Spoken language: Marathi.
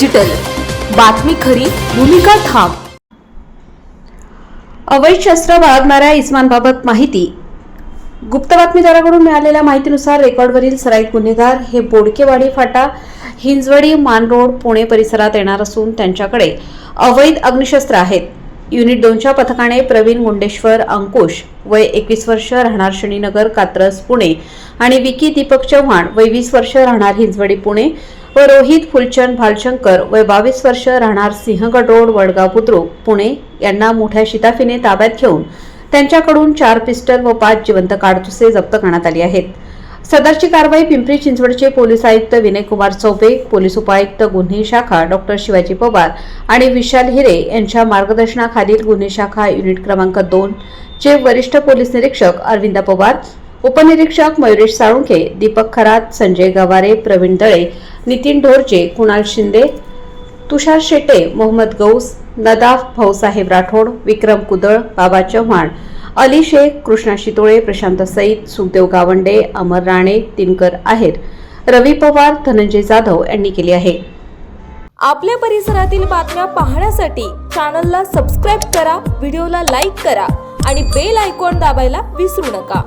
डिजिटल बातमी खरी भूमिका ठाम. अवैध शस्त्र बाळगणाऱ्या इस्मानबाबत माहिती. गुप्त बातमीदाराकडून मिळालेल्या माहितीनुसार रेकॉर्डवरील सराईत गुन्हेगार हे बोडकेवाडी फाटा हिंजवडी मान रोड पुणे परिसरात येणार असून त्यांच्याकडे अवैध अग्निशस्त्र आहेत. युनिट दोनच्या पथकाने प्रवीण गुंडेश्वर अंकुश वय एकवीस वर्ष राहणार शनीनगर कात्रज पुणे आणि विकी दीपक चव्हाण वय वीस वर्ष राहणार हिंजवडी पुणे रोहित फुलचंद भालशंकर वय बावीस वर्ष राहणार सिंहगड रोड वडगाव बुद्रुक पुणे. यांना मोठ्या शिताफीने ताब्यात घेऊन त्यांच्याकडून चार पिस्टल व पाच जिवंत काडतुसे जप्त करण्यात आली आहेत. सदरची कारवाई पिंपरी चिंचवडचे पोलीस आयुक्त विनयकुमार चौबे पोलीस उपायुक्त गुन्हे शाखा डॉक्टर शिवाजी पवार आणि विशाल हिरे यांच्या मार्गदर्शनाखालील गुन्हे शाखा युनिट क्रमांक दोन चे वरिष्ठ पोलीस निरीक्षक अरविंद पवार उपनिरीक्षक मयुरेश साळुंखे दीपक खरात संजय गवारे प्रवीण दळे नितीन ढोरजे कुणाल शिंदे तुषार शेटे मोहम्मद गौस नदाफ भाऊसाहेब राठोड विक्रम कुदळ बाबा चव्हाण अली शेख कृष्णा शितोळे प्रशांत सईद सुखदेव गावंडे अमर राणे दिनकर आहेर रवी पवार धनंजय जाधव यांनी केली आहे. आपल्या परिसरातील बातम्या पाहण्यासाठी चॅनलला सबस्क्राईब करा व्हिडिओला लाईक करा आणि बेल आयकॉन दाबायला विसरू नका.